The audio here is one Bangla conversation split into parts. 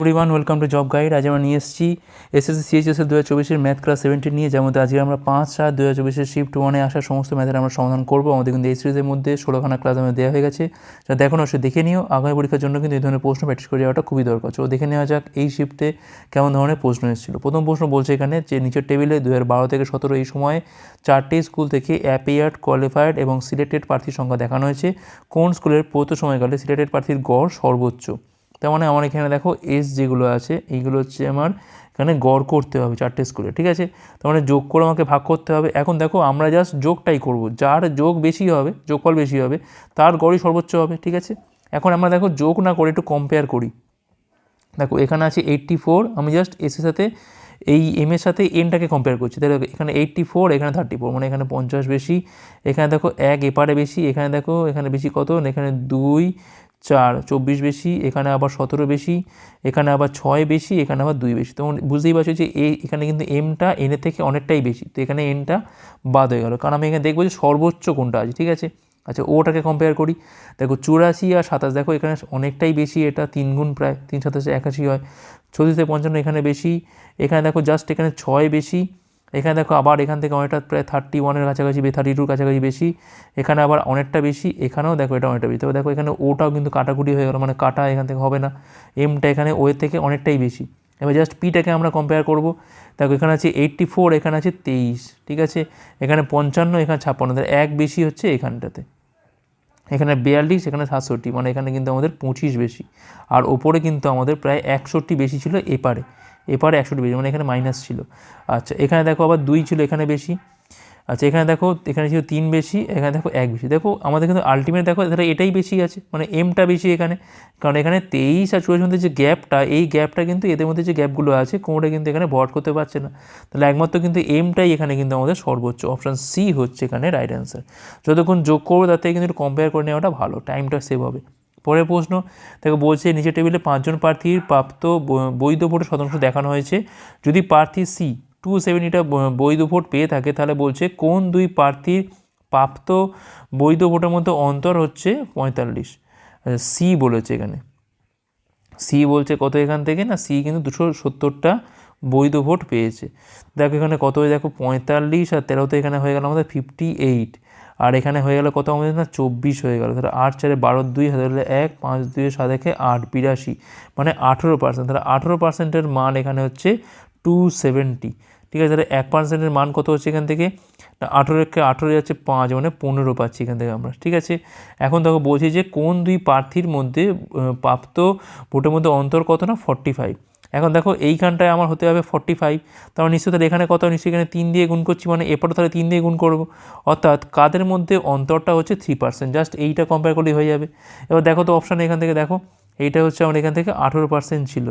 Everyone welcome to job guide আজ আমরা নিয়ে এসেছি এসএসসি সিএইচএস দু হাজার চব্বিশের ম্যাথ ক্লাস সেভেন্টিন নিয়ে যেমন আজকে আমরা পাঁচ সাত দু হাজার চব্বিশের শিফট ওয়ানে আসা সমস্ত ম্যাথের আমরা সমাধান করব। আমাদের কিন্তু এই সিরিজের মধ্যে ষোলোখানা ক্লাস আমাদের দেওয়া হয়ে গেছে। যা দেখো সে দেখে নিও। আগামী পরীক্ষার জন্য কিন্তু এই ধরনের প্রশ্ন প্র্যাকটিস করে যাওয়াটা খুবই দরকার। তো দেখে নেওয়া যাক এই শিফটে কেমন ধরনের প্রশ্ন এসেছিল। প্রথম প্রশ্ন বলছে এখানে যে নিচের টেবিলে দু হাজার বারো থেকে সতেরো এই সময়ে চারটি স্কুল থেকে অ্যাপিয়ার্ড কোয়ালিফাইড এবং সিলেক্টেড প্রার্থীর সংখ্যা দেখানো হয়েছে। কোন স্কুলের প্রত সময়কালে সিলেক্টেড প্রার্থীর গড় সর্বোচ্চ? তার মানে আমার এখানে দেখো এস যেগুলো আছে, এইগুলো হচ্ছে আমার এখানে গড় করতে হবে চারটে স্কুলে ঠিক আছে? তার মানে যোগ করে আমাকে ভাগ করতে হবে। এখন দেখো আমরা জাস্ট যোগটাই করব। যার যোগ বেশি হবে, যোগফল বেশি হবে, তার গড়ই সর্বোচ্চ হবে, ঠিক আছে? এখন আমরা দেখো যোগ না করে একটু কম্পেয়ার করি। দেখো এখানে আছে এইট্টি ফোর আমি জাস্ট এসের সাথে, এই এম এর সাথে এনটাকে কম্পেয়ার করছি। তাহলে এখানে এইট্টি ফোর এখানে থার্টি ফোর মানে এখানে পঞ্চাশ বেশি, এখানে দেখো এক এপারে বেশি, এখানে দেখো এখানে বেশি কত, এখানে দুই চার, চব্বিশ বেশি, এখানে আবার সতেরো বেশি, এখানে আবার ছয় বেশি, এখানে আবার দুই বেশি। তখন বুঝতেই পারছ যে এই এখানে কিন্তু এমটা এনের থেকে অনেকটাই বেশি। তো এখানে এনটা বাদ হয়ে গেল। কারণ আমি এখানে দেখব যে সর্বোচ্চ কোনটা আছে, ঠিক আছে? আচ্ছা ওটাকে কম্পেয়ার করি। দেখো, চুরাশি আর সাতাশ, দেখো, এখানে অনেকটাই বেশি, এটা তিন গুণ প্রায়, তিন সাতাশে একাশি হয়। ছত্রিশে পঞ্চান্ন এখানে বেশি, এখানে দেখো জাস্ট এখানে ছয় বেশি এখানে দেখো আবার এখান থেকে অনেকটা প্রায় থার্টি ওয়ানের কাছাকাছি থার্টি টুর কাছাকাছি বেশি। এখানে আবার অনেকটা বেশি, এখানেও দেখো এটা অনেকটা বেশি। তবে দেখো এখানে ওটাও কিন্তু কাটাকুটি হয়ে গেল মানে কাটা এখান থেকে হবে না। এমটা এখানে ওয়ের থেকে অনেকটাই বেশি। এবার জাস্ট পিটাকে আমরা কম্পেয়ার করব। দেখো এখানে আছে এইট্টি ফোর এখানে আছে তেইশ, ঠিক আছে? এখানে পঞ্চান্ন, এখানে ছাপ্পান্ন। এক বেশি হচ্ছে এখানটাতে। এখানে বিয়াল্লিশ, এখানে সাতষট্টি মানে এখানে কিন্তু আমাদের পঁচিশ বেশি। আর ওপরে কিন্তু আমাদের প্রায় একষট্টি বেশি ছিল এপারে। এপারে একষট্টি বেশি মানে এখানে মাইনাস ছিল। আচ্ছা এখানে দেখো আবার দুই ছিল, এখানে বেশি। আচ্ছা এখানে দেখো, এখানে ছিল তিন বেশি, এখানে দেখো এক বেশি। দেখো, আমাদের কিন্তু আলটিমেট দেখো, তাহলে এটাই বেশি আছে মানে এমটা বেশি এখানে। কারণ এখানে তেইশ আর চুয়াল্লিশ মধ্যে যে গ্যাপটা এই গ্যাপটা কিন্তু এদের মধ্যে যে গ্যাপগুলো আছে, কোনোটা কিন্তু এখানে ভট করতে পারছে না। তাহলে একমাত্র কিন্তু এমটাই এখানে কিন্তু আমাদের সর্বোচ্চ। অপশান সি হচ্ছে এখানে রাইট অ্যান্সার যতক্ষণ যোগ করব তাতে কিন্তু কম্পেয়ার করে নেওয়াটা ভালো টাইমটা সেভ হবে। পরের প্রশ্ন, দেখো বলছে নিচের টেবিলে পাঁচজন প্রার্থীর প্রাপ্ত বৈধ ভোটের শতাংশ দেখানো হয়েছে। যদি প্রার্থী সি টু সেভেন্টিটা বৈধ ভোট পেয়ে থাকে, তাহলে বলছে কোন দুই প্রার্থীর প্রাপ্ত বৈধ ভোটের মধ্যে অন্তর হচ্ছে পঁয়তাল্লিশ? সি বলেছে এখানে। সি বলছে কত এখান থেকে না? সি কিন্তু দুশো সত্তরটা বৈধ ভোট পেয়েছে। দেখো এখানে কত হয়ে দেখো? পঁয়তাল্লিশ আর তেরোতে এখানে হয়ে গেল আমাদের ফিফটি এইট আর এখানে হয়ে গেল কত আমাদের? না, চব্বিশ হয়ে গেল। তাহলে আট চারে বারো দুই হাজার হলে এক, পাঁচ দুই সাত একে আট, বিরাশি। মানে আঠেরো পার্সেন্ট তাহলে আঠেরো পার্সেন্টের মান এখানে হচ্ছে টু সেভেন্টি ঠিক আছে? তাহলে এক পার্সেন্টের মান কত হচ্ছে এখান থেকে? আঠেরো একে আঠেরো যাচ্ছে পাঁচ মানে পনেরো পাচ্ছি এখান থেকে আমরা। ঠিক আছে? এখন দেখো বলছি যে কোন দুই প্রার্থীর মধ্যে প্রাপ্ত ভোটের মধ্যে অন্তর কত না? ফর্টি ফাইভ এখন দেখো এইখানটায় আমার হতে হবে ফর্টি ফাইভ তারপর নিশ্চয় তাহলে এখানে কত? নিশ্চয়ই এখানে তিন দিয়ে গুণ করছি মানে এরপরে তাহলে তিন দিয়ে গুণ করব। অর্থাৎ কাদের মধ্যে অন্তরটা হচ্ছে থ্রি পার্সেন্ট জাস্ট এইটা কম্পেয়ার করলেই হয়ে যাবে। এবার দেখো তো অপশান এখান থেকে দেখো, এইটা হচ্ছে আমার এখান থেকে আঠেরো পার্সেন্ট ছিল।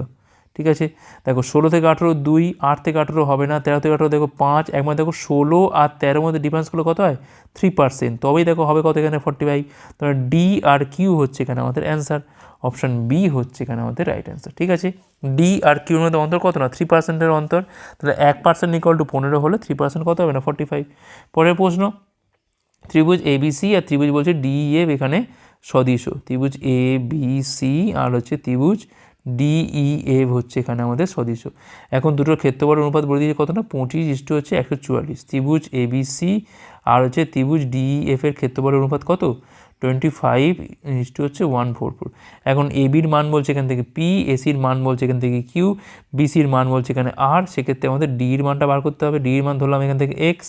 ঠিক আছে? দেখো, ষোলো থেকে আঠেরো, দুই, আট থেকে আঠেরো হবে না, তেরো থেকে আঠেরো দেখো পাঁচ একবার দেখো ষোলো আর তেরোর মধ্যে ডিফারেন্সগুলো কত হয়? থ্রি পার্সেন্ট তবেই দেখো হবে কত এখানে? ফর্টি ফাইভ তাহলে ডি আর কিউ হচ্ছে এখানে আমাদের অ্যান্সার অপশান বি হচ্ছে এখানে আমাদের রাইট অ্যান্সার ঠিক আছে? ডি আর কিউর মধ্যে অন্তর কত না? থ্রি পার্সেন্টের অন্তর। তাহলে এক পার্সেন্ট ইকুয়াল টু পনেরো হলে থ্রি পার্সেন্ট কত হবে না? ফর্টি ফাইভ পরের প্রশ্ন। ত্রিভুজ এ বি সি আর ত্রিভুজ বলছে ডি এফ এখানে সদৃশ। ত্রিভুজ এ বি সি আর হচ্ছে ত্রিভুজ ডিই এফ হচ্ছে এখানে আমাদের সদৃশ। এখন দুটোর ক্ষেত্রফলের অনুপাত বলে দিয়েছে কত না? পঁচিশ ইস্টু হচ্ছে একশো চুয়াল্লিশ। ত্রিভুজ এবিসি আর হচ্ছে ত্রিভুজ ডিই এফ এর ক্ষেত্রফলের অনুপাত কত? টোয়েন্টি ফাইভ ইস্টু হচ্ছে ওয়ান ফোর ফোর এখন এবির মান বলছে এখান থেকে পি এসির মান বলছে এখান থেকে কিউ বিসির মান বলছে এখানে আর সেক্ষেত্রে আমাদের ডির মানটা বার করতে হবে। ডির মান ধরলাম এখান থেকে এক্স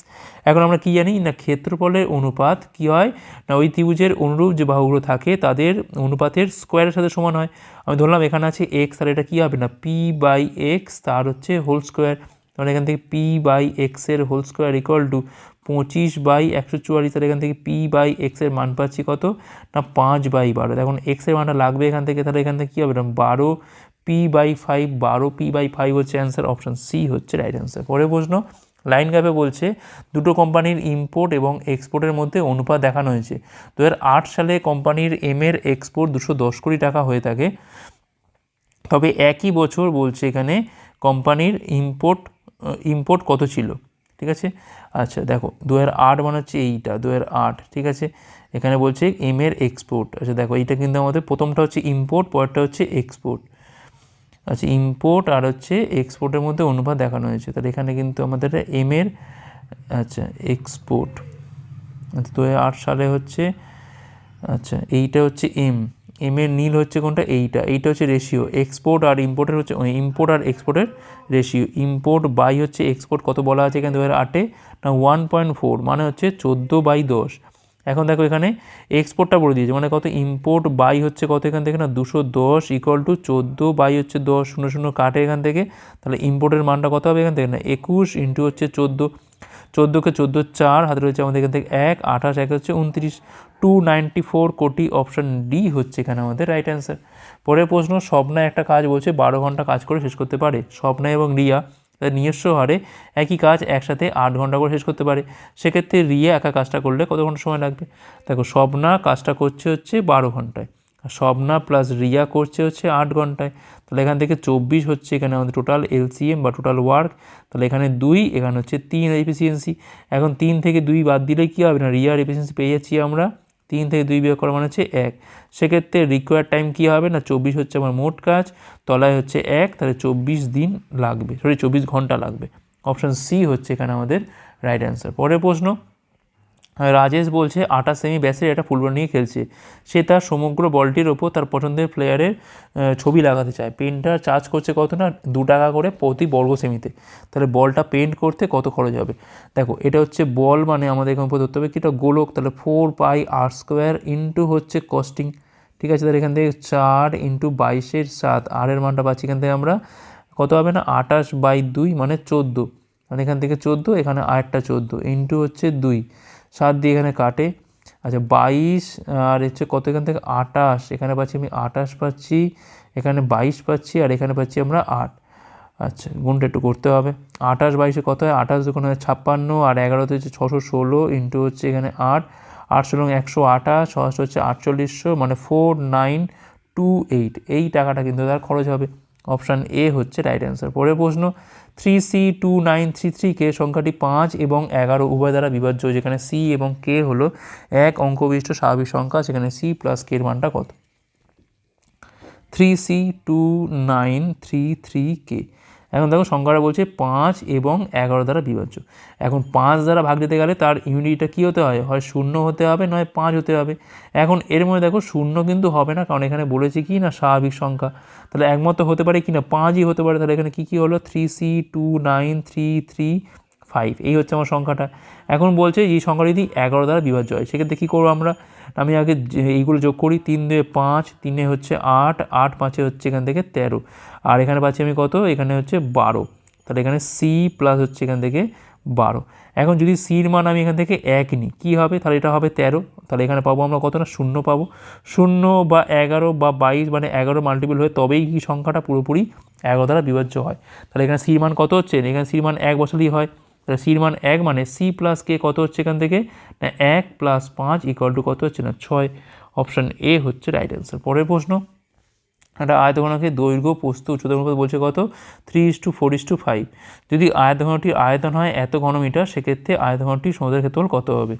এখন আমরা কী জানি? না, ক্ষেত্রফলের অনুপাত কি হয়? না, ওই ত্রিভুজের অনুরূপ যে বাহুগুলো থাকে, তাদের অনুপাতের স্কোয়ারের সাথে সমান হয়। আমি ধরলাম এখানে আছে এক্স আর এটা কী হবে? না পি বাই এক্স তার হচ্ছে হোল স্কোয়ার তাহলে এখান থেকে পি বাই এক্সের হোল স্কোয়ার ইকুয়াল টু পঁচিশ বাই একশো চুয়াল্লিশ, তাহলে এখান থেকে পি বাই এক্সের মান পাচ্ছি কত? না, পাঁচ বাই বারো। এখন এক্সের মানটা লাগবে এখান থেকে, তাহলে এখান থেকে কী হবে? না বারো পি বাই ফাইভ বারো পি বাই ফাইভ হচ্ছে অ্যান্সার অপশান সি হচ্ছে রাইট অ্যান্সার পরে প্রশ্ন লাইন গ্যাপে বলছে, দুটো কোম্পানির ইম্পোর্ট এবং এক্সপোর্টের মধ্যে অনুপাত দেখানো হয়েছে। দু হাজার আট সালে কোম্পানির এম এর এক্সপোর্ট দুশো দশ কোটি টাকা হয়ে থাকে। তবে একই বছর বলছে এখানে কোম্পানির ইম্পোর্ট ইম্পোর্ট কত ছিল? ঠিক আছে? আচ্ছা দেখো দু হাজার আট মানে হচ্ছে এইটা দু আট, ঠিক আছে? এখানে বলছে এম এর এক্সপোর্ট আচ্ছা দেখো, এইটা কিন্তু আমাদের প্রথমটা হচ্ছে ইম্পোর্ট পরেরটা হচ্ছে এক্সপোর্ট আচ্ছা ইম্পোর্ট আর হচ্ছে এক্সপোর্টের মধ্যে অনুপাত দেখানো হয়েছে। তাহলে এখানে কিন্তু আমাদের এম এর আচ্ছা এক্সপোর্ট আচ্ছা দু হাজার আট সালে হচ্ছে আচ্ছা এইটা হচ্ছে এম এম এর নীল হচ্ছে কোনটা? এইটা। এইটা হচ্ছে রেশিও এক্সপোর্ট আর ইম্পোর্টের হচ্ছে ইম্পোর্ট আর এক্সপোর্টের রেশিও ইম্পোর্ট বাই হচ্ছে এক্সপোর্ট কত বলা আছে এখানে দু হাজার আটে? না ওয়ান পয়েন্ট ফোর মানে হচ্ছে চোদ্দ বাই দশ। এখন দেখো এখানে এক্সপোর্টটা বলে দিয়েছে মানে কত? ইম্পোর্ট বাই হচ্ছে কত এখান থেকে? না, দুশো দশ ইকুয়াল টু চোদ্দ বাই হচ্ছে দশ, শূন্য শূন্য কাটে এখান থেকে। তাহলে ইম্পোর্টের মানটা কত হবে এখান থেকে? না, একুশ ইন্টু হচ্ছে চোদ্দ। চোদ্দোকে চোদ্দ চার, হাতে রয়েছে আমাদের এখান থেকে এক, আঠাশ, এক হচ্ছে উনত্রিশ। Two ninety four crore option D হচ্ছে এখানে আমাদের রাইট অ্যান্সার পরের প্রশ্ন, স্বপ্না একটা কাজ বলছে, বারো ঘণ্টা কাজ করে শেষ করতে পারে। স্বপ্না এবং রিয়া তাদের নিজস্ব হারে একই কাজ একসাথে আট ঘণ্টা করে শেষ করতে পারে। সেক্ষেত্রে রিয়া একা কাজটা করলে কত ঘণ্টা সময় লাগবে? দেখো, স্বপ্না কাজটা করছে হচ্ছে বারো ঘন্টায়। আর স্বপ্না প্লাস রিয়া করছে হচ্ছে আট ঘন্টায়। তাহলে এখান থেকে চব্বিশ হচ্ছে এখানে আমাদের টোটাল এলসিএম বা টোটাল ওয়ার্ক তাহলে এখানে দুই, এখানে হচ্ছে তিন এফিসিয়েন্সি এখন তিন থেকে দুই বাদ দিলে কী হবে না? রিয়ার এফিসিয়েন্সি পেয়ে যাচ্ছি আমরা তিন থেকে দুই বিয়োগ করা মানে হচ্ছে এক। সেক্ষেত্রে রিকোয়ার টাইম কী হবে না? চব্বিশ হচ্ছে আমার মোট কাজ, তলায় হচ্ছে এক, তাহলে চব্বিশ দিন লাগবে সরি চব্বিশ ঘণ্টা লাগবে। অপশান সি হচ্ছে এখানে আমাদের রাইট অ্যান্সার পরের প্রশ্ন রাজেশ বলছে, আটা সেমি ব্যাসের একটা ফুটবল নিয়ে খেলছে। সে তার সমগ্র বলটির ওপর তার পছন্দের প্লেয়ারের ছবি লাগাতে চায়। পেনটা চার্জ করছে কত না? দু টাকা করে প্রতি বর্গ সেমিতে তাহলে বলটা পেন্ট করতে কত খরচ হবে? দেখো, এটা হচ্ছে বল মানে আমাদের এখানে উপর ধরতে হবে কি? এটা গোলক, তাহলে four pi r square into হচ্ছে কস্টিং ঠিক আছে, তাহলে এখান থেকে চার ইন্টু বাইশের সাত। আর এর মানটা পাচ্ছি এখান থেকে আমরা। কত হবে না? আঠাশ বাই দুই মানে চোদ্দ। মানে এখান থেকে চোদ্দ, এখানে আরেকটা চোদ্দ। ইন্টু হচ্ছে দুই। সাত দিয়ে এখানে কাটে। আচ্ছা বাইশ, আর হচ্ছে কত এখান থেকে? আটাশ এখানে পাচ্ছি আমি আটাশ পাচ্ছি, এখানে বাইশ পাচ্ছি, আর এখানে পাচ্ছি আমরা আট। আচ্ছা গুণটা একটু করতে হবে। আঠাশ বাইশে কত হয়? আঠাশ হয় ছাপ্পান্ন, আর এগারোতে হচ্ছে ছশো ষোলো ইন্টু হচ্ছে এখানে আট। আটশো এবং একশো আঠাশ ছশো হচ্ছে আটচল্লিশশো মানে ফোর নাইন টু এইট এই টাকাটা কিন্তু তার খরচ হবে। অপশান এ হচ্ছে রাইট অ্যান্সার পরের প্রশ্ন three C two nine three three K সংখ্যাটি পাঁচ এবং এগারো উভয় দ্বারা বিভাজ্য, যেখানে সি এবং কে হলো এক অঙ্কবিষ্ট স্বাভাবিক সংখ্যা, সেখানে সি প্লাস কের মানটা কত? Three C two nine three three K এখন দেখো সংখ্যাটা বলছে পাঁচ এবং এগারো দ্বারা বিভাজ্য। এখন পাঁচ দ্বারা ভাগ দিতে গেলে তার ইউনিটটা কী হতে হয় হয় শূন্য হতে হবে, নয় পাঁচ হতে হবে। এখন এর মধ্যে দেখো শূন্য কিন্তু হবে না, কারণ এখানে বলেছে কি না স্বাভাবিক সংখ্যা? তাহলে একমত হতে পারে কি না? পাঁচই হতে পারে। তাহলে এখানে কী কী হলো? Three C two nine three three five এই হচ্ছে আমার সংখ্যাটা। এখন বলছে এই সংখ্যাটা যদি এগারো দ্বারা বিভাজ্য হয়, সেক্ষেত্রে কী করব আমরা? আমি আগে এইগুলো যোগ করি, তিন দুয়ে পাঁচ, তিনে হচ্ছে আট আট পাঁচে হচ্ছে এখান থেকে তেরো। আর এখানে পাচ্ছি আমি কত? এখানে হচ্ছে বারো। তাহলে এখানে সি প্লাস হচ্ছে এখান থেকে বারো। এখন যদি সির মান আমি এখান থেকে এক নিই, কী হবে? তাহলে এটা হবে তেরো। তাহলে এখানে পাবো আমরা কত না? শূন্য পাবো। শূন্য বা এগারো বা বাইশ মানে এগারো মাল্টিপল হয়ে তবেই কি সংখ্যাটা পুরোপুরি এগারো দ্বারা বিভাজ্য হয়। তাহলে এখানে সির মান কত হচ্ছে? এখানে সির মান এক বসালেই হয়। তাহলে সির মান এক মানে সি প্লাস কে কত হচ্ছে এখান থেকে? না, এক প্লাস পাঁচ ইকুয়াল টু কত হচ্ছে? না, ছয়। অপশান এ হচ্ছে রাইট অ্যান্সার পরের প্রশ্ন। একটা আয়তঘনকের দৈর্ঘ্য উচ্চতার অনুপাত বলছে কত? Three is to four is to five যদি আয়তঘনটির আয়তন হয় এত ঘনমিটার, সেক্ষেত্রে আয়তঘনটির সমুদ্রের ক্ষেত্রফল কত হবে?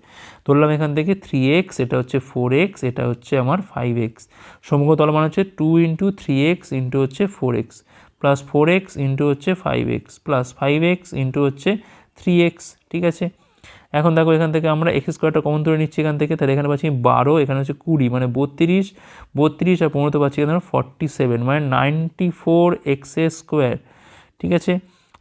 ধরলাম এখান থেকে থ্রি এক্স এটা হচ্ছে ফোর এক্স এটা হচ্ছে আমার ফাইভ এক্স সমগ্র তল মানে হচ্ছে two into three X into হচ্ছে four X plus four X into হচ্ছে five X plus five X into হচ্ছে থ্রি এক্স ঠিক আছে? এখন দেখো এখান থেকে আমরা এক্স স্কোয়ারটা কমন ধরে নিচ্ছি এখান থেকে, তাহলে এখানে পাচ্ছি বারো, এখানে হচ্ছে কুড়ি মানে বত্রিশ বত্রিশ আর পনেরোতে পাচ্ছি এখানে ফর্টি সেভেন মানে নাইনটি ফোর এক্স স্কোয়ার ঠিক আছে?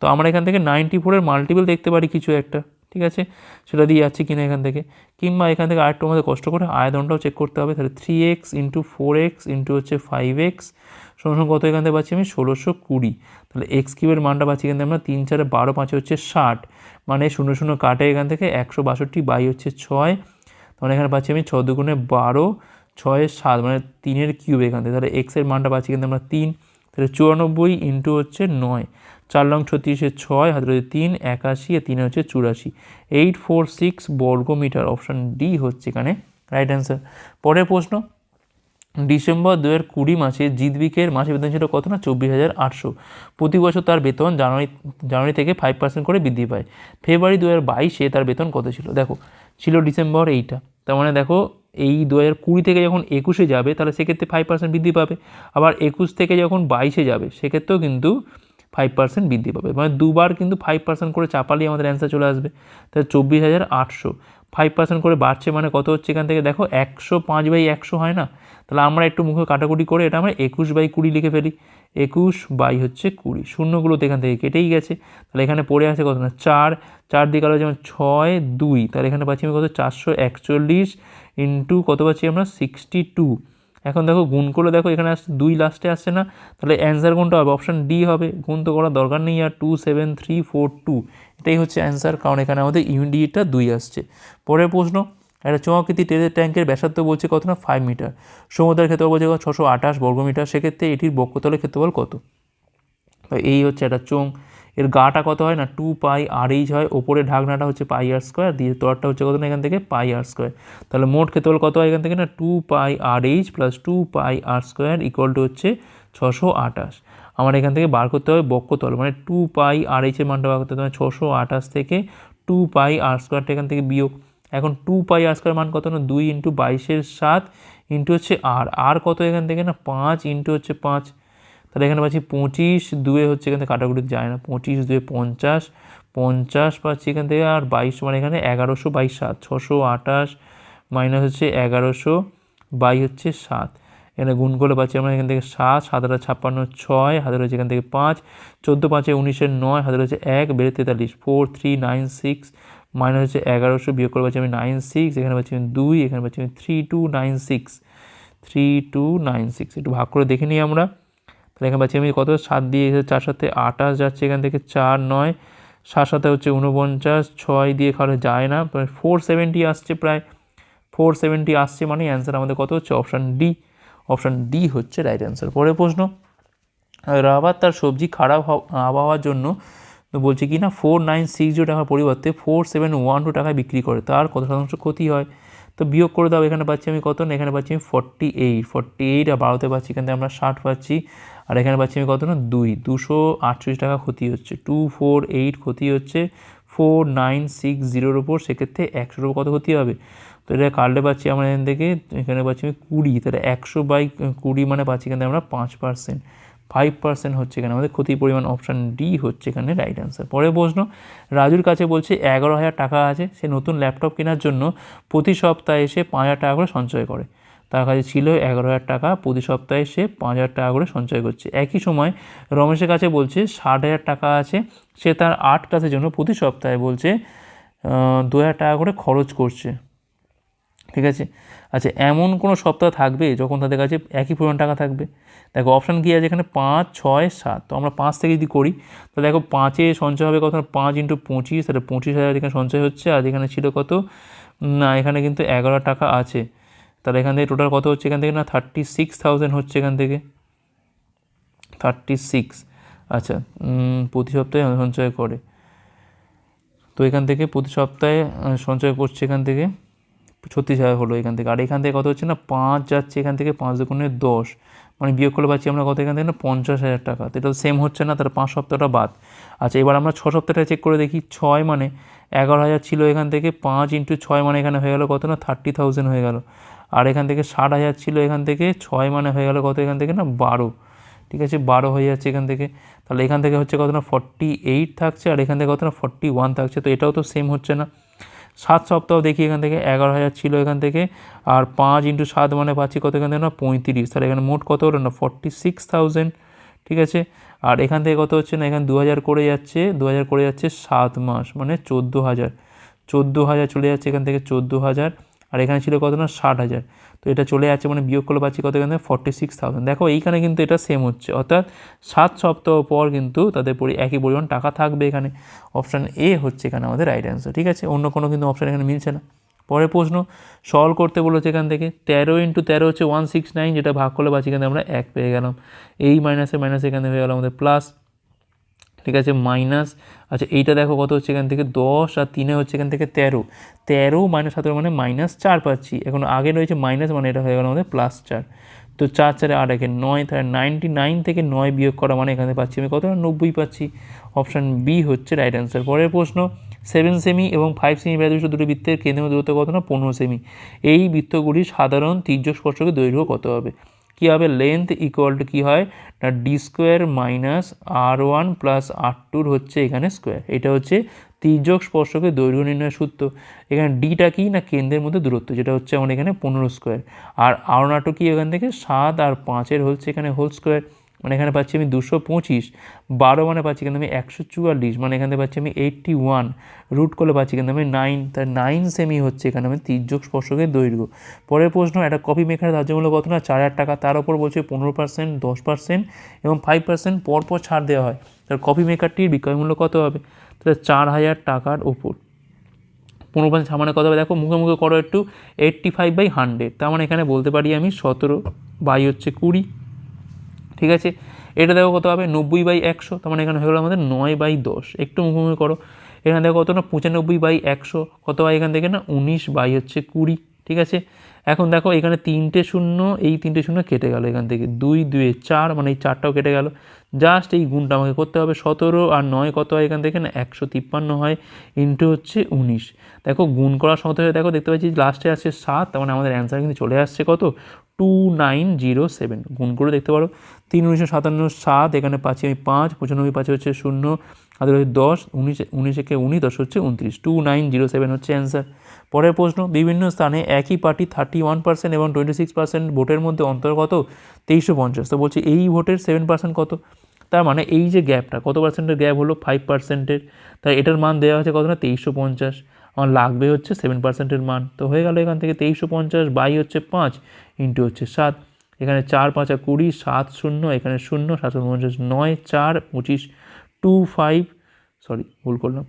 তো আমরা এখান থেকে নাইনটি ফোরের মাল্টিপল দেখতে পারি কিছু একটা, ঠিক আছে? সেটা দিয়ে যাচ্ছি কিনা এখান থেকে, কিংবা এখান থেকে আরেকটু আমাদের কষ্ট করে আয়তনটাও চেক করতে হবে, তাহলে three X into four X into হচ্ছে ফাইভ এক্স সঙ্গে কত এখান থেকে পাচ্ছি আমি? ষোলোশো কুড়ি। তাহলে এক্স কিউবের মানটা পাচ্ছি এখান থেকে আমরা তিন চারে বারো পাঁচে হচ্ছে ষাট। মানে শূন্য শূন্য কাটে এখান থেকে একশো বাষট্টি বাই হচ্ছে ছয়। তখন এখানে পাচ্ছি আমি ছ দুগুণে বারো ছয়ের সাত মানে তিনের কিউব এখান থেকে। তাহলে এক্সের মানটা পাচ্ছি কিন্তু আমরা তিন। তাহলে চুরানব্বই ইন্টু হচ্ছে নয়। চার লং ছত্রিশে ছয়, হাতে রয়েছে তিন, একাশি, আর তিনে হচ্ছে চুরাশি। এইট ফোর সিক্স বর্গ মিটার অপশান ডি হচ্ছে এখানে। রাইট অ্যান্সার পরের প্রশ্ন ডিসেম্বর দু হাজার কুড়ি মাসে জিতবিকের মাসে বেতন ছিল কত না? চব্বিশ হাজার আটশো। প্রতি বছর তার বেতন জানুয়ারি জানুয়ারি থেকে ফাইভ পার্সেন্ট করে বৃদ্ধি পায়। ফেব্রুয়ারি দু হাজার বাইশে তার বেতন কত ছিল? দেখো, ছিল ডিসেম্বর এইটা। তার মানে দেখো, এই দু হাজার কুড়ি থেকে যখন একুশে যাবে, তাহলে সেক্ষেত্রে ফাইভ পার্সেন্ট বৃদ্ধি পাবে। আবার একুশ থেকে যখন বাইশে যাবে, সেক্ষেত্রেও কিন্তু ফাইভ পার্সেন্ট বৃদ্ধি পাবে। মানে দুবার কিন্তু ফাইভ পার্সেন্ট করে চাপালেই আমাদের অ্যান্সার চলে আসবে। তাহলে চব্বিশ হাজার আটশো। ফাইভ পার্সেন্ট করে বাড়ছে মানে কত হচ্ছে এখান থেকে? দেখো, একশো পাঁচ বাই একশো হয় না? তাহলে আমরা একটু মুখে কাটাকুটি করে এটা আমরা একুশ বাই কুড়ি লিখে ফেলি। একুশ বাই হচ্ছে কুড়ি। শূন্যগুলো তো এখান থেকে কেটেই গেছে। তাহলে এখানে পড়ে আছে কত না? চার। চার দিকে আলো যেমন ছয়, দুই। তাহলে এখানে পাচ্ছি আমি কত? চারশো একচল্লিশ ইন্টু কত পাচ্ছি আমরা? সিক্সটি টু এখন দেখো, গুণ করলে দেখো, এখানে আসছে দুই লাস্টে আসছে না। তাহলে অ্যান্সার কোনটা হবে? অপশান ডি হবে। গুণ তো করার দরকার নেই আর। Two seven three four two এটাই হচ্ছে অ্যান্সার কারণ এখানে আমাদের ইউনিটটা দুই আসছে। পরের প্রশ্ন, একটা চৌকৃতি তেলের ট্যাঙ্কের ব্যাসার্ধ বলছে কত না? ফাইভ মিটার সমুদ্রের ক্ষেত্রফল বলছে ছশো আঠাশ বর্গমিটার সেক্ষেত্রে এটির বক্ষতলের ক্ষেত্রফল কত? এই হচ্ছে একটা চোং, এর গাটা কত হয় না? টু পাই আর এইচ হয়। ওপরে ঢাকনাটা হচ্ছে পাই আর স্কোয়ার দিয়ে তরটা হচ্ছে কত না এখান থেকে? পাই আর স্কোয়ার তাহলে মোট ক্ষেত্রফল কত হয় এখান থেকে না? Two pi r h plus two pi r square equal to হচ্ছে ছশো আঠাশ। আমার এখান থেকে বার করতে হবে বক্ষতল মানে টু পাই আর এইচের মানটা বার করতে হবে ছশো আঠাশ থেকে টু পাই আর স্কোয়ারটা এখান থেকে বিয়োগ। এখন টু পাই আর স্কোয়ার মান কত না? দুই ইন্টু বাইশের সাত ইন্টু হচ্ছে আর আর কত এখান থেকে না? পাঁচ ইন্টু হচ্ছে পাঁচ। তাহলে এখানে পাচ্ছি পঁচিশ, দুয়ে হচ্ছে এখান থেকে কাটাকুটি যায় না। পঁচিশ, দুয়ে পঞ্চাশ পঞ্চাশ পাচ্ছি এখান থেকে, আর বাইশ মানে এখানে এগারোশো বাইশ সাত, ছশো আঠাশ মাইনাস হচ্ছে এগারোশো বাই হচ্ছে সাত। এখানে গুণ করলে পাচ্ছি আমরা এখান থেকে সাত সাত হাজার ছাপ্পান্ন, ছয়, হাজার হচ্ছে এখান থেকে পাঁচ, চোদ্দ পাঁচে উনিশের নয়, হাজার হচ্ছে এক, বেড়ে তেতাল্লিশ, four, three, nine, six, minus হচ্ছে এগারোশো, বিয়োগ করে পাচ্ছি আমি নাইন, সিক্স, এখানে পাচ্ছি আমি দুই, এখানে পাচ্ছি আমি three, two, nine, six, three, two, nine, six, একটু ভাগ করে দেখে নিই আমরা। তাহলে এখানে পাচ্ছি আমি কত? সাত দিয়ে চার সাথে আঠাশ যাচ্ছে এখান থেকে চার, নয়, সাত সাথে হচ্ছে উনপঞ্চাশ ছয় দিয়ে খাওয়া যায় না। ফোর সেভেন্টি আসছে প্রায়। ফোর সেভেন্টি আসছে মানে অ্যান্সার আমাদের কত? হচ্ছে অপশান ডি অপশান ডি হচ্ছে রাইট অ্যান্সার পরে প্রশ্ন, রাবার তার সবজি খারাপ আবহাওয়ার জন্য তো বলছে কি না ফোর নাইন সিক্স জিরো টাকার পরিবর্তে ফোর সেভেন ওয়ান টু টাকায় বিক্রি করে, তার কত শতাংশ ক্ষতি হয়? তো বিয়োগ করে দাও, এখানে পাচ্ছি আমি কত না এখানে পাচ্ছি আমি ফর্টি এইট ফর্টি এইট আর বারোতে পাচ্ছি, এখান থেকে আমরা ষাট পাচ্ছি, আর এখানে পাচ্ছি আমি কত না, দুই, দুশো আটচল্লিশ টাকা ক্ষতি হচ্ছে টু ফোর এইট ক্ষতি হচ্ছে ফোর নাইন সিক্স জিরোর ওপর সেক্ষেত্রে একশোর ওপর কত ক্ষতি হবে? তো এটা কাটলে পাচ্ছি আমরা এখান থেকে, এখানে পাচ্ছি আমি কুড়ি, তাহলে একশো বাই কুড়ি মানে পাচ্ছি এখানে আমরা পাঁচ পার্সেন্ট ফাইভ পার্সেন্ট হচ্ছে এখানে। আমাদের ক্ষতির পরিমাণ অপশান ডি হচ্ছে এখানে রাইট অ্যান্সার পরে প্রশ্ন, রাজুর কাছে বলছে এগারো হাজার টাকা আছে, সে নতুন ল্যাপটপ কেনার জন্য প্রতি সপ্তাহে এসে পাঁচ হাজার টাকা করে সঞ্চয় করে। তার কাছে ছিল এগারো হাজার টাকা, প্রতি সপ্তাহে সে পাঁচ হাজার টাকা করে সঞ্চয় করছে। একই সময় রমেশের কাছে বলছে ষাট হাজার টাকা আছে, সে তার আর্ট ক্লাসের জন্য প্রতি সপ্তাহে বলছে দু হাজার টাকা করে খরচ করছে। ঠিক আছে? আচ্ছা এমন কোনো সপ্তাহ থাকবে যখন তাদের কাছে একই পরিমাণ টাকা থাকবে? দেখো অপশান কী আছে এখানে? পাঁচ, ছয়, সাত। তো আমরা পাঁচ থেকে যদি করি তাহলে দেখো, পাঁচে সঞ্চয় হবে কত? পাঁচ ইন্টু পঁচিশ, তাহলে পঁচিশ হাজার এখানে সঞ্চয় হচ্ছে, আর এখানে ছিল কত? না, এখানে কিন্তু এগারো টাকা আছে। তাহলে এখান থেকে টোটাল কত হচ্ছে এখান থেকে? না থার্টি সিক্স থাউজেন্ড হচ্ছে এখান থেকে। থার্টি সিক্স আচ্ছা প্রতি সপ্তাহে সঞ্চয় করে। তো এখান থেকে প্রতি সপ্তাহে সঞ্চয় করছে এখান থেকে। ছত্রিশ হাজার হলো এখান থেকে। আর এখান থেকে কত হচ্ছে না? পাঁচ যাচ্ছে এখান থেকে পাঁচ দুগুণে দশ। মানে বিয়োগ করলে পাচ্ছি আমরা কত এখান থেকে না? পঞ্চাশ হাজার টাকা। তো এটা সেম হচ্ছে না তার পাঁচ সপ্তাহটা বাদ। আচ্ছা এবার আমরা ছ সপ্তাহটা চেক করে দেখি। ছয় মানে এগারো হাজার ছিল এখান থেকে, পাঁচ ইন্টু ছয় মানে এখানে হয়ে গেলো কত না? থার্টি থাউজেন্ড হয়ে গেল। আর এখান থেকে ষাট হাজার ছিল এখান থেকে, ছয় মানে হয়ে গেলো কত এখান থেকে না? বারো। ঠিক আছে? বারো হয়ে যাচ্ছে এখান থেকে। তাহলে এখান থেকে হচ্ছে কত না? ফর্টি এইট থাকছে, আর এখান থেকে কত না? ফর্টি ওয়ান থাকছে। তো এটাও তো সেম হচ্ছে না। সাত সপ্তাহ দেখি এখান থেকে, এগারো হাজার ছিল এখান থেকে, আর পাঁচ ইন্টু সাত মানে পাচ্ছি কত এখান থেকে না? পঁয়ত্রিশ। তাহলে এখানে মোট কত হলো না? ফর্টি সিক্স থাউজেন্ড ঠিক আছে? আর এখান থেকে কত হচ্ছে না? এখানে দু হাজার করে যাচ্ছে, দু হাজার করে যাচ্ছে সাত মাস মানে চোদ্দ হাজার। চোদ্দ হাজার চলে যাচ্ছে এখান থেকে চোদ্দ হাজার। আর এখানে ছিল কত না? ষাট হাজার। তো এটা চলে যাচ্ছে মানে বিয়োগ করলে পাচ্ছি কত এখানে? ফর্টি সিক্স থাউজেন্ড দেখো, এইখানে কিন্তু এটা সেম হচ্ছে। অর্থাৎ সাত সপ্তাহ পর কিন্তু তাদের পরি একই পরিমাণ টাকা থাকবে এখানে। অপশান এ হচ্ছে এখানে আমাদের রাইট অ্যান্সার ঠিক আছে? অন্য কোনো কিন্তু অপশান এখানে মিলছে না। পরের প্রশ্ন সলভ করতে বলেছে এখান থেকে। তেরো ইন্টু তেরো হচ্ছে ওয়ান সিক্স নাইন যেটা ভাগ করলে পাচ্ছি এখানে আমরা এক পেয়ে গেলাম। এই মাইনাসে মাইনাস এখানে হয়ে গেল আমাদের প্লাস ঠিক আছে মাইনাস আচ্ছা এইটা দেখো কত হচ্ছে এখান থেকে? দশ আর তিনে হচ্ছে এখান থেকে তেরো। তেরো মাইনাস সতেরো মানে মাইনাস চার পাচ্ছি। এখন আগে রয়েছে মাইনাস মানে এটা হয়ে গেল আমাদের প্লাস চার। তো চার চারে আট একে নয়, তাহলে নাইনটি নাইন থেকে নয় বিয়োগ করা মানে এখানে পাচ্ছি আমি কত? নব্বই পাচ্ছি। অপশান বি হচ্ছে রাইট অ্যান্সার পরের প্রশ্ন সেভেন সেমি এবং ফাইভ সেমি ব্যাধিষ্ট দুটি বৃত্তের কেন্দ্রের দূরত্ব কত না? পনেরো সেমি এই বৃত্তগুলির সাধারণ তির্যক স্পর্শকের দৈর্ঘ্য কত হবে? কী হবে? লেন্থ ইকুয়াল টু কী হয়? না d square minus r one plus r টুর হচ্ছে এখানে স্কোয়ার এটা হচ্ছে তির্যক স্পর্শকের দৈর্ঘ্য নির্ণয় সূত্র। এখানে ডিটা কি না কেন্দ্রের মধ্যে দূরত্ব, যেটা হচ্ছে আমার এখানে পনেরো স্কোয়ার আর আর নাটু কি এখান থেকে? সাত আর পাঁচের হচ্ছে এখানে হোল স্কোয়ার মানে এখানে পাচ্ছি আমি দুশো পঁচিশ, বারো মানে পাচ্ছি কিন্তু আমি একশো চুয়াল্লিশ মানে এখানে পাচ্ছি আমি এইট্টি ওয়ান রুট করলে পাচ্ছি কিন্তু আমি নাইন তার নাইন সেমি হচ্ছে এখানে আমি তির্যক স্পর্শকের দৈর্ঘ্য। পরের প্রশ্ন, একটা কপি মেকার ধার্য মূল্য কত না? চার হাজার টাকা, তার উপর বলছে পনেরো পার্সেন্ট দশ পার্সেন্ট এবং ফাইভ পার্সেন্ট পরপর ছাড় দেওয়া হয়। তার কপি মেকারটির বিক্রয় মূল্য কত হবে? তাহলে চার হাজার টাকার ওপর পনেরো পার্সেন্ট সামান্য কত হবে? দেখো, মুখে মুখে করো একটু এইট্টি ফাইভ বাই হান্ড্রেড তার মানে এখানে বলতে পারি আমি সতেরো বাই হচ্ছে কুড়ি ঠিক আছে? এটা দেখো কত হবে নব্বই বাই একশো। তার মানে এখানে হয়ে গেলো আমাদের নয় বাই দশ। একটু মুখোমুখি করো। এখানে দেখো কত না পঁচানব্বই বাই একশো। কত হয় এখান থেকে না? উনিশ বাই হচ্ছে কুড়ি। ঠিক আছে? এখন দেখো এখানে তিনটে শূন্য, এই তিনটে শূন্য কেটে গেল এখান থেকে। দুই, দুয়ে চার মানে এই চারটাও কেটে গেল। জাস্ট এই গুণটা আমাকে করতে হবে সতেরো আর নয় কত হয় এখান? থেকে না একশো তিপ্পান্ন হয় ইন্টু হচ্ছে উনিশ। দেখো গুণ করার সময় দেখো দেখতে পাচ্ছি লাস্টে আছে সাত, তার মানে আমাদের অ্যান্সার কিন্তু চলে আসছে কত? টু নাইন জিরো সেভেন গুণ করে দেখতে পারো। তিন উনিশশো সাতান্ন সাত, এখানে পাচ্ছি আমি পাঁচ, পঁচানব্বই পাঁচে হচ্ছে শূন্য হাতের হচ্ছে দশ, উনিশ উনিশ উনিশ, দশ হচ্ছে উনত্রিশ। টু নাইন জিরো সেভেন হচ্ছে অ্যান্সার পরের প্রশ্ন, বিভিন্ন স্থানে একই পার্টি থার্টি ওয়ান পার্সেন্ট এবং টোয়েন্টি সিক্স পার্সেন্ট ভোটের মধ্যে অন্তর্গত তেইশশো পঞ্চাশ। তো বলছি এই ভোটের সেভেন পার্সেন্ট কত? তার মানে এই যে গ্যাপটা কত পার্সেন্টের গ্যাপ হলো? ফাইভ পার্সেন্টের তাই এটার মান দেওয়া হচ্ছে কত না তেইশশো পঞ্চাশ। আমার লাগবে হচ্ছে সেভেন পার্সেন্টের মান। তো হয়ে গেল এখান থেকে তেইশশো পঞ্চাশ বাই হচ্ছে পাঁচ ইন্টু হচ্ছে সাত। এখানে চার, পাঁচা কুড়ি, সাত, শূন্য, এখানে শূন্য, সাতশো পঞ্চাশ, নয়, চার, পঁচিশ টু ফাইভ সরি ভুল করলাম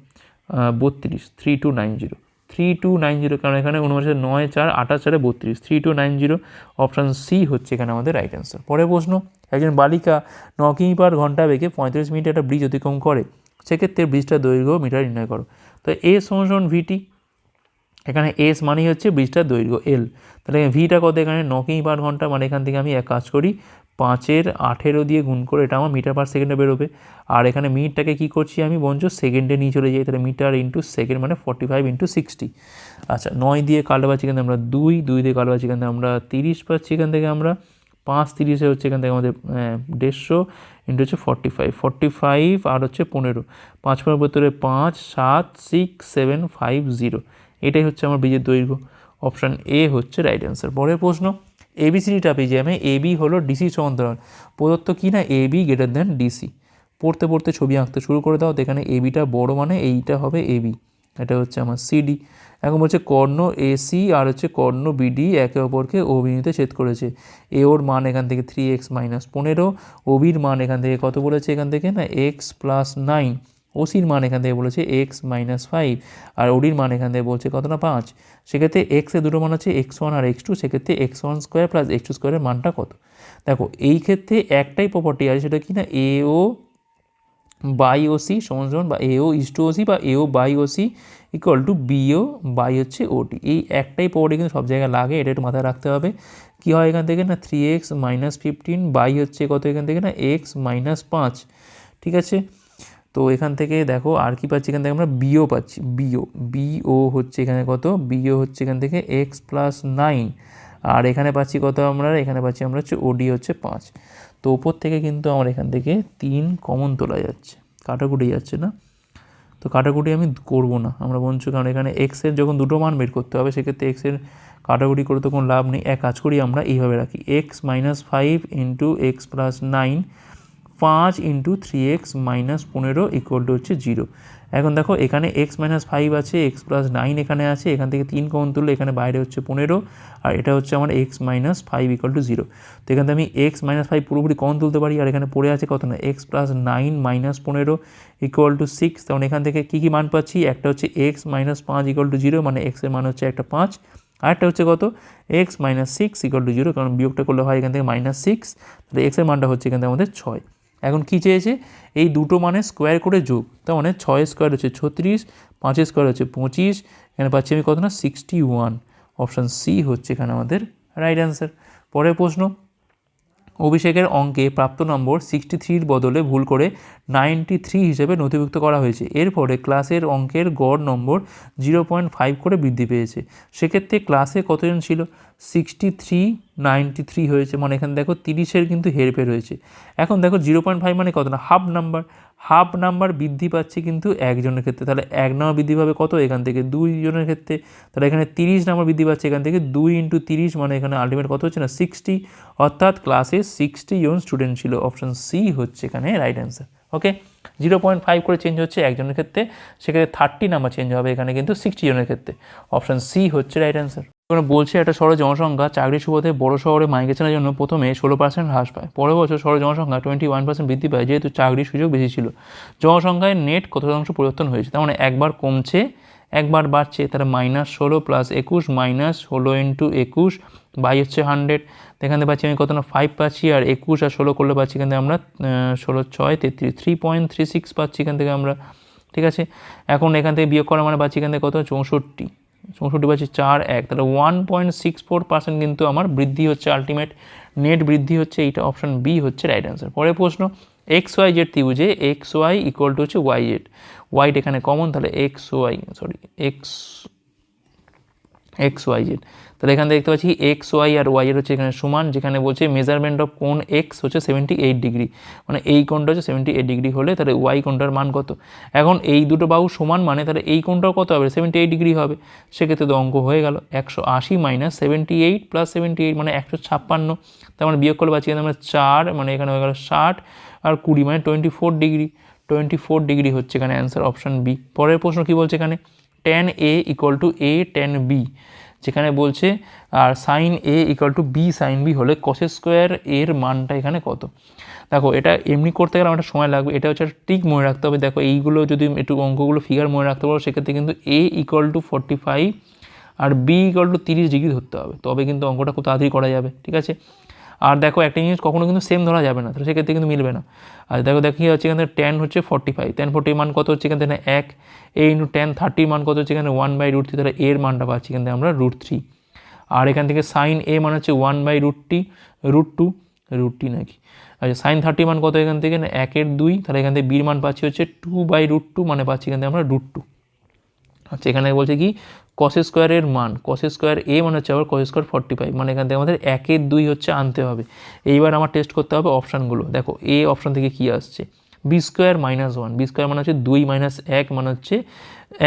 বত্রিশ three two nine zero three two nine zero, কারণ এখানে অনুমানের নয়, চার, আঠাশ, চারে বত্রিশ। Three two nine zero option C হচ্ছে এখানে আমাদের রাইট অ্যান্সার পরের প্রশ্ন, একজন বালিকা ন পার ঘণ্টা বেগে পঁয়ত্রিশ মিনিটে একটা ব্রিজ অতিক্রম করে, সেক্ষেত্রে ব্রিজটার দৈর্ঘ্য মিটার নির্ণয় করো। তো এ সমান ভিটি এখানে এস মানেই হচ্ছে ব্রিজটার দৈর্ঘ্য এল তাহলে ভিটা কত এখানে? ন পার ঘণ্টা মানে এখান থেকে আমি এক কাজ করি পাঁচের আঠেরো দিয়ে গুণ করে এটা আমার মিটার পার সেকেন্ডে বেরোবে। আর এখানে মিনিটটাকে কী করছি আমি? বঞ্চ সেকেন্ডে নিয়ে চলে যাই। তাহলে মিটার ইন্টু সেকেন্ড মানে ফর্টি ফাইভ ইন্টু সিক্সটি আচ্ছা নয় দিয়ে কালো পাচ্ছি এখান থেকে আমরা দুই দুই দিয়ে কালো পাচ্ছি এখান থেকে আমরা তিরিশ পাচ্ছি এখান থেকে আমরা পাঁচ, তিরিশে হচ্ছে এখান থেকে আমাদের দেড়শো ইন্টু হচ্ছে ফর্টি ফাইভ ফর্টি ফাইভ আর হচ্ছে পনেরো। পাঁচ পনেরো ভেতরে পাঁচ, সাত সিক্স সেভেন ফাইভ জিরো এটাই হচ্ছে আমার বীজের দৈর্ঘ্য। অপশান এ হচ্ছে রাইট অ্যান্সার পরের প্রশ্ন। এবিসিডি ট্রাপিজিয়ামে এবি হলো ডিসি সমান্তরাল। প্রদত্ত কি না? এবি গ্রেটার দেন ডিসি পড়তে পড়তে ছবি আঁকতে শুরু করে দাও তো এখানে এবিটা বড় মানে এইটা হবে এবি এটা হচ্ছে আমার সিডি এখন বলছে কর্ণ এসি আর হচ্ছে কর্ণ বিডি একে অপরকে অভিনীতে ছেদ করেছে। এ ওর মান এখান থেকে থ্রি এক্স মাইনাস পনেরো। ওবির মান এখান থেকে কত বলেছে? এখান থেকে না এক্স প্লাস নাইন ওসির মান এখান থেকে বলেছে এক্স মাইনাস ফাইভ আর ওডির মান এখান থেকে বলছে কত না পাঁচ। সেক্ষেত্রে এক্সের দুটো মান হচ্ছে এক্স ওয়ান আর এক্স টু সেক্ষেত্রে x one square plus x two স্কোয়ারের মানটা কত? দেখো, এই ক্ষেত্রে একটাই প্রপার্টি আছে, সেটা কি না? এ ও বাই ও সি সমান সমান, বা A O is to O C বা A O by O C equal to BO by হচ্ছে ওটি এই একটাই প্রপার্টি কিন্তু সব জায়গায় লাগে, এটা একটু মাথায় রাখতে হবে। কী হয় এখান থেকে না? Three x minus fifteen by হচ্ছে কত এখান থেকে না? এক্স মাইনাস পাঁচ। ঠিক আছে? তো এখান থেকে দেখো আর কি পাচ্ছি? এখান থেকে আমরা বিও পাচ্ছি। বিও বিও হচ্ছে এখানে কত? বিও হচ্ছে এখান থেকে এক্স প্লাস নাইন আর এখানে পাচ্ছি কত আমরা? এখানে পাচ্ছি আমরা হচ্ছে ওডি হচ্ছে পাঁচ। তো ওপর থেকে কিন্তু আমার এখান থেকে তিন কমন তোলা যাচ্ছে। কাটাকুটি যাচ্ছে না? তো কাটাকুটি আমি করব না। আমরা বলছি কারণ এখানে এক্সের যখন দুটো মান বের করতে হবে, সেক্ষেত্রে এক্সের কাটাকুটি করে তো কোনো লাভ নেই। এক কাজ করি আমরা এইভাবে রাখি। X minus five into x plus nine পাঁচ ইন্টু থ্রি এক্স মাইনাস পনেরো ইকুয়াল টু হচ্ছে জিরো এখন দেখো, এখানে এক্স মাইনাস ফাইভ আছে এক্স প্লাস নাইন এখানে আছে, এখান থেকে তিন কমন তুললে এখানে বাইরে হচ্ছে পনেরো, আর এটা হচ্ছে আমার x minus five equal to zero তো এখান থেকে আমি এক্স মাইনাস ফাইভ পুরোপুরি কমন তুলতে পারি, আর এখানে পড়ে আছে কত না এক্স প্লাস নাইন মাইনাস পনেরো ইকুয়াল টু সিক্স তখন এখান থেকে কী কী মান পাচ্ছি? একটা হচ্ছে এক্স মাইনাস পাঁচ ইকুয়াল টু জিরো মানে এক্সের মান হচ্ছে একটা পাঁচ আরেকটা হচ্ছে কত? X minus six equal to zero কারণ বিয়োগটা করলে হয় এখান থেকে মাইনাস সিক্স তাহলে এক্সের মানটা হচ্ছে এখান থেকে আমাদের ছয়। এখন কি চেয়েছে? এই দুটো মানে স্কোয়ার করে যোগ। তার মানে ছয় স্কোয়ার হচ্ছে ছত্রিশ পাঁচের স্কোয়ার হচ্ছে পঁচিশ, এখানে পাচ্ছি আমি কত না? সিক্সটি ওয়ান অপশান সি হচ্ছে এখানে আমাদের রাইট অ্যান্সার পরের প্রশ্ন অভিষেকের অঙ্কে প্রাপ্ত নম্বর সিক্সটি থ্রির বদলে ভুল করে নাইনটি থ্রি হিসেবে নথিভুক্ত করা হয়েছে। এরপরে ক্লাসের অঙ্কের গড় নম্বর জিরো পয়েন্ট ফাইভ করে বৃদ্ধি পেয়েছে। সেক্ষেত্রে ক্লাসে কতজন ছিল? সিক্সটি থ্রি নাইনটি থ্রি হয়েছে। মানে এখানে দেখো তিরিশের কিন্তু হেরফের হয়েছে। এখন দেখো জিরো পয়েন্ট ফাইভ মানে কত না? হাফ নাম্বার হাফ নাম্বার বৃদ্ধি পাচ্ছে কিন্তু একজনের ক্ষেত্রে। তাহলে এক নাম্বার বৃদ্ধি পাবে কত এখান থেকে? দুই জনের ক্ষেত্রে। তাহলে এখানে তিরিশ নাম্বার বৃদ্ধি পাচ্ছে এখান থেকে। দুই ইন্টু তিরিশ মানে এখানে আলটিমেট কত হচ্ছে না? সিক্সটি অর্থাৎ ক্লাসে সিক্সটি জন স্টুডেন্ট ছিল। অপশন সি হচ্ছে এখানে right answer okay zero point five করে চেঞ্জ হচ্ছে একজনের ক্ষেত্রে। সেক্ষেত্রে থার্টি নাম্বার চেঞ্জ হবে এখানে কিন্তু সিক্সটি জনের ক্ষেত্রে। অপশন সি হচ্ছে রাইট অ্যান্সার এখানে বলছে একটা শহরের জনসংখ্যা চাকরির সুবাদে বড় শহরে মাইগ্রেশনের জন্য প্রথমে ষোলো পার্সেন্ট হ্রাস পায়। পরের বছর শহরের জনসংখ্যা টোয়েন্টি ওয়ান পার্সেন্ট বৃদ্ধি পায়, যেহেতু চাকরির সুযোগ বেশি ছিল। জনসংখ্যায় নেট কত শতাংশ পরিবর্তন হয়েছে, তার মানে একবার কমছে, একবার বাড়ছে তাহলে মাইনাস ষোলো প্লাস একুশ মাইনাস ষোলো ইন্টু একুশ বাই হচ্ছে হান্ড্রেড এখানে পাচ্ছি আমি কত না ফাইভ পাচ্ছি, আর একুশ আর ষোলো করলে পাচ্ছি এখান থেকে আমরা ষোলো, ছয়, তেত্রিশ থ্রি পয়েন্ট থ্রি সিক্স পাচ্ছি এখান থেকে আমরা, ঠিক আছে? এখন এখান থেকে বিয়োগ করা মানে পাচ্ছি এখান থেকে কত, চৌষট্টি। চৌষট্টি পাচ্ছি চার এক। তাহলে one point six four percent কিন্তু আমার বৃদ্ধি হচ্ছে আলটিমেট নেট বৃদ্ধি হচ্ছে, এইটা অপশান বি হচ্ছে রাইট অ্যান্সার পরের প্রশ্ন এক্স ওয়াই জেড ত্রিভুজে এক্স ওয়াই ইকুয়াল টু হচ্ছে ওয়াই জেড ওয়াইট এখানে কমন তাহলে X Y sorry X X Y Z তাহলে এখানে দেখতে পাচ্ছি এক্স ওয়াই আর ওয়াই এর হচ্ছে এখানে সমান, যেখানে বলছে মেজারমেন্ট অফ কোন এক্স হচ্ছে সেভেন্টি এইট ডিগ্রি মানে এই কোণটা হচ্ছে সেভেন্টি এইট ডিগ্রি হলে তাহলে ওয়াই কোণটার মান কত? এখন এই দুটো বাহু সমান মানে তাহলে এই কোণটাও কত হবে? সেভেন্টি এইট ডিগ্রি হবে। সেক্ষেত্রে তো অঙ্ক হয়ে গেল। একশো আশি minus seventy eight plus seventy eight মানে একশো ছাপ্পান্ন। তার মানে বিয়োগ করলে পাচ্ছি আমরা চার মানে এখানে হয়ে গেল ষাট। আর কুড়ি মানে twenty four degree twenty four degree হচ্ছে এখানে অ্যান্সার অপশান বি পরের প্রশ্ন কী বলছে এখানে? Tan A equal to A tan B যেখানে বলছে, আর sine A equal to B sine B হলে কস স্কোয়ার এর মানটা এখানে কত? দেখো, এটা এমনি করতে গেলে আমার সময় লাগবে। এটা হচ্ছে ঠিক মনে রাখতে হবে। দেখো, এইগুলো যদি একটু অঙ্কগুলো ফিগার মনে রাখতে পারো, সেক্ষেত্রে কিন্তু A equal to forty five R B equal to তিরিশ ডিগ্রি ধরতে হবে। তবে কিন্তু অঙ্কটা খুব তাড়াতাড়ি করা যাবে, ঠিক আছে? আর দেখো, একটা জিনিস কখনো কিন্তু সেম ধরা যাবে না, তো সেক্ষেত্রে কিন্তু মিলবে না। আর দেখো দেখি হচ্ছে এখানে টেন হচ্ছে ফর্টি ফাইভ টেন ফোর্টি মান কত হচ্ছে এখান থেকে এক? এ ইন্টু টেন থার্টি মান কত হচ্ছে এখানে ওয়ান বাই রুট থ্রি তাহলে এর মানটা পাচ্ছি এখান থেকে আমরা রুট থ্রি আর এখান থেকে সাইন এ মানে হচ্ছে one by root T root two root টি নাকি? আচ্ছা সাইন থার্টি মান কত এখান থেকে? একের দুই। তাহলে এখান থেকে বির মান পাচ্ছি হচ্ছে টু বাই রুট টু মানে পাচ্ছি এখান থেকে আমরা রুট টু আচ্ছা এখানে বলছে কি? কস স্কোয়ারের মান কস স্কোয়ার এ মানে হচ্ছে আবার কস স্কোয়ার ফর্টি ফাইভ মানে এখান থেকে আমাদের একের দুই হচ্ছে আনতে হবে। এইবার আমার টেস্ট করতে হবে অপশানগুলো দেখো এ অপশান থেকে কী আসছে? B square minus one B square মানে হচ্ছে দুই মাইনাস এক মানে হচ্ছে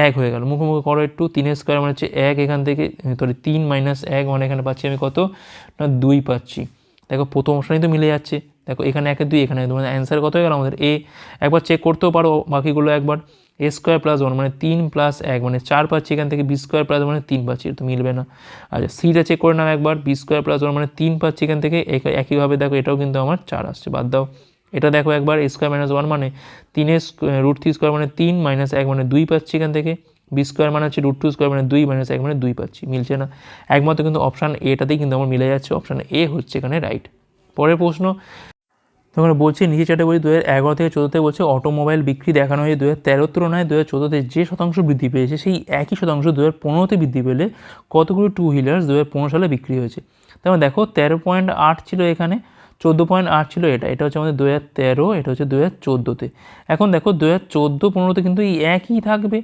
এক হয়ে গেল। মুখোমুখি করো একটু তিনের স্কোয়ার মানে হচ্ছে এক, এখান থেকে সরি তিন মাইনাস এক মানে এখানে পাচ্ছি আমি কত? না, দুই পাচ্ছি। দেখো, প্রথম অপশানই তো মিলে যাচ্ছে। দেখো, এখানে একের দুই, এখানে মানে অ্যান্সার কত হয়ে গেল আমাদের এ একবার চেক করতেও পারো বাকিগুলো একবার। এ স্কোয়ার প্লাস ওয়ান মানে তিন প্লাস এক মানে চার পাচ্ছি এখান থেকে বি স্কোয়ার প্লাস মানে তিন পাচ্ছি তো মিলবে না। আচ্ছা সিটা চেক করে নাও একবার বি স্কোয়ার প্লাস ওয়ান মানে তিন পাচ্ছি এখান থেকে একইভাবে দেখো, এটাও কিন্তু আমার চার আসছে, বাদ দাও। এটা দেখো একবার এ স্কোয়ার মাইনাস ওয়ান মানে তিনের রুট থ্রি স্কোয়ার মানে তিন মাইনাস এক মানে দুই পাচ্ছি এখান থেকে বি স্কোয়ার মানে হচ্ছে রুট টু স্কোয়ার মানে দুই মাইনাস এক মানে দুই পাচ্ছি, মিলছে না। একমাত্র কিন্তু অপশান এটাতেই কিন্তু আমার মিলে যাচ্ছে অপশান এ হচ্ছে এখানে রাইট পরের প্রশ্ন তখন বলছে নিচে চারটে বলি দু হাজার এগারো থেকে চোদ্দোতে বলছে অটোমোবাইল বিক্রি দেখানো হয়ে দু হাজার তেরোর তুলনায় দু হাজার চোদ্দোতে যে শতাংশ বৃদ্ধি পেয়েছে, সেই একই শতাংশ দু হাজার পনেরোতে বৃদ্ধি পেলে কতগুলো টু হুইলার্স দু হাজার পনেরো সালে বিক্রি হয়েছে। তারপর দেখো, তেরো পয়েন্ট আট ছিল এখানে, চোদ্দ পয়েন্ট আট ছিল এটা এটা হচ্ছে আমাদের দু হাজার তেরো, এটা হচ্ছে দু হাজার চোদ্দোতে এখন দেখো দু হাজার চোদ্দ পনেরোতে কিন্তু এই একই থাকবে।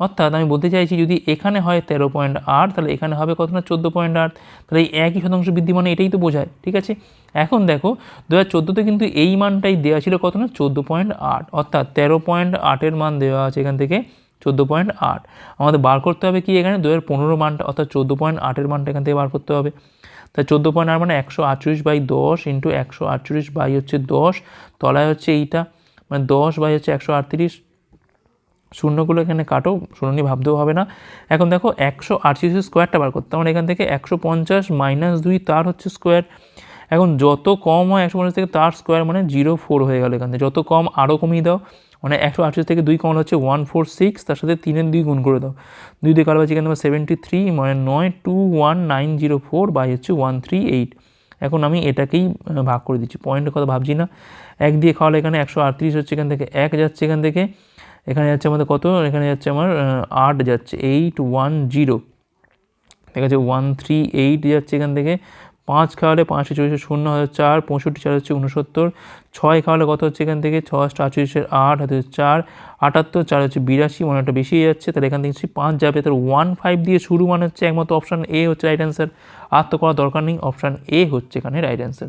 অর্থাৎ আমি বলতে চাইছি যদি এখানে হয় তেরো পয়েন্ট আট, তাহলে এখানে হবে কত না চোদ্দ পয়েন্ট আট, তাহলে এই একই শতাংশ বৃদ্ধি মানে এটাই তো বোঝায়, ঠিক আছে? এখন দেখো দু হাজার চোদ্দোতে কিন্তু এই মানটাই দেওয়া ছিল কত না? চোদ্দ পয়েন্ট আট, অর্থাৎ তেরো পয়েন্ট আটের মান দেওয়া আছে এখান থেকে চোদ্দ পয়েন্ট আট। আমাদের বার করতে হবে কি এখানে? দু হাজার পনেরো মানটা, অর্থাৎ চোদ্দ পয়েন্ট আটের মানটা এখান থেকে বার করতে হবে। তাই চোদ্দ পয়েন্ট আট মানে একশো আটচল্লিশ বাই দশ ইন্টু একশো আটচল্লিশ বাই হচ্ছে দশ, তলায় হচ্ছে এইটা মানে দশ বাই হচ্ছে একশো আটত্রিশ শূন্যগুলো এখানে কাটো শূন্য নিয়ে ভাবতেও হবে না। এখন দেখো একশো আটত্রিশের স্কোয়ারটা বার করতে মানে এখান থেকে একশো পঞ্চাশ মাইনাস দুই, তার হচ্ছে স্কোয়ার এখন যত কম হয় একশো পঞ্চাশ থেকে তার স্কোয়ার মানে জিরো ফোর হয়ে গেল এখান থেকে। যত কম আরও কমিয়ে দাও মানে একশো আটত্রিশ থেকে দুই কমন হচ্ছে ওয়ান ফোর সিক্স তার সাথে তিনের দুই গুণ করে দাও। দুই দিয়ে কারও আছে এখানে সেভেন্টি থ্রি মানে নয় two one nine zero four by হচ্ছে ওয়ান থ্রি এইট এখন আমি এটাকেই ভাগ করে দিচ্ছি। পয়েন্টের কথা ভাবছি না। এক দিয়ে খাওয়ালে এখানে একশো আটত্রিশ হচ্ছে এখান থেকে, এক যাচ্ছে এখান থেকে। এখানে যাচ্ছে আমাদের কত? এখানে যাচ্ছে আমার আট যাচ্ছে এইট ওয়ান জিরো ঠিক আছে ওয়ান থ্রি এইট যাচ্ছে এখান থেকে। পাঁচ খাওয়ালে পাঁচশো চল্লিশে শূন্য হাজার চার, পঁয়ষট্টি চার হচ্ছে উনসত্তর ছয় খাওয়ালে কত হচ্ছে এখান থেকে? ছয় আটচল্লিশের আট হাতে চার। আটাত্তর, চার হচ্ছে বিরাশি মানে একটা বেশি যাচ্ছে। তাহলে এখান থেকে পাঁচ যাবে। তাহলে ওয়ান ফাইভ দিয়ে শুরু মানে হচ্ছে একমাত্র অপশান এ হচ্ছে রাইট অ্যান্সার আর তো করার দরকার নেই অপশান এ হচ্ছে এখানে রাইট অ্যান্সার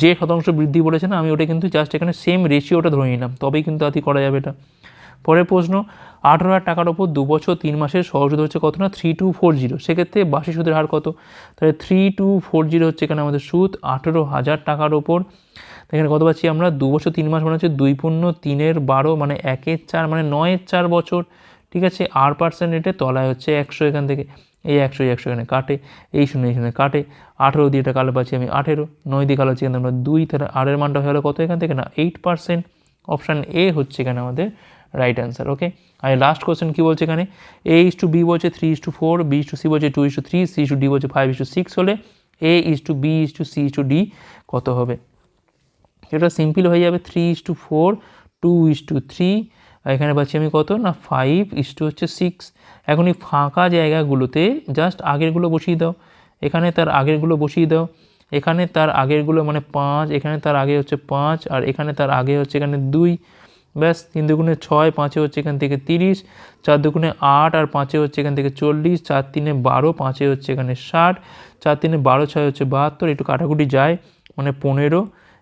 যে শতাংশ বৃদ্ধি বলেছে না, আমি ওটা কিন্তু জাস্ট এখানে সেম রেশিওটা ধরে নিলাম। তবেই কিন্তু আতি করা যাবে এটা। পরের প্রশ্ন, আঠেরো হাজার টাকার ওপর দু বছর তিন মাসের সহজ সুদ হচ্ছে কত না? থ্রি টু ফোর জিরো সেক্ষেত্রে বাসি সুদের হার কত? তাহলে থ্রি টু ফোর জিরো হচ্ছে এখানে আমাদের সুদ, আঠেরো হাজার টাকার ওপর। এখানে কত পাচ্ছি আমরা? দু বছর তিন মাস মানে হচ্ছে দুই পূর্ণ তিনের বারো মানে একের চার মানে নয়ের চার বছর। ঠিক আছে? আর পার্সেন্ট রেটে তলায় হচ্ছে একশো এখান থেকে। এই একশো একশো এখানে কাটে। এই শূন্য শূন্য কাটে। আঠেরো দিয়ে এটা কালো পাচ্ছি আমি আঠেরো। নয় দিয়ে কালো পাচ্ছি এখানে আমরা দুই। তাহলে আরের মানটা হয়ে গেলো কত এখান থেকে না? এইট পার্সেন্ট অপশান এ হচ্ছে এখানে আমাদের রাইট অ্যান্সার ওকে আর লাস্ট কোয়েশ্চেন কী বলছে এখানে এ ইস টু বি বলছে three is to four B is to C বলছে two is to three C is to D বলছে ফাইভ ইস টু সিক্স হলে A is to B is to C is to D কত হবে এটা সিম্পল হয়ে যাবে three is to four two is to three এখানে পাচ্ছি আমি কত না ফাইভ ইস টু হচ্ছে সিক্স এখন এই ফাঁকা জায়গাগুলোতে জাস্ট আগেরগুলো বসিয়ে দাও এখানে তার আগেরগুলো বসিয়ে দাও এখানে তার আগেরগুলো মানে পাঁচ এখানে তার আগে হচ্ছে পাঁচ আর এখানে তার আগে হচ্ছে এখানে দুই ব্যাস, তিন দুগুণে ছয়, পাঁচে হচ্ছে এখান থেকে তিরিশ, চার দুগুণে আট, আর পাঁচে হচ্ছে এখান থেকে চল্লিশ, চার তিনে বারো, পাঁচে হচ্ছে এখানে ষাট, চার তিনে বারো, ছয় হচ্ছে বাহাত্তর, একটু কাটাকুটি যায় মানে পনেরো,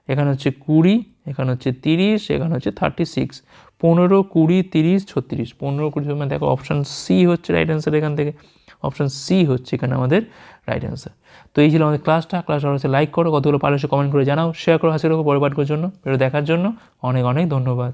এখানে হচ্ছে কুড়ি, এখানে হচ্ছে তিরিশ, এখানে হচ্ছে থার্টি সিক্স পনেরো, কুড়ি, তিরিশ, ছত্রিশ, পনেরো, কুড়ি মানে দেখো অপশান সি হচ্ছে রাইট অ্যান্সার এখান থেকে অপশান সি হচ্ছে এখানে আমাদের রাইট অ্যান্সার তো এই ছিল আমাদের ক্লাসটা ক্লাসটা হচ্ছে লাইক করো, কতগুলো পারলে কমেন্ট করে জানাও শেয়ার করো হাসির পরে পাঠ করার জন্য এটা দেখার জন্য অনেক অনেক ধন্যবাদ।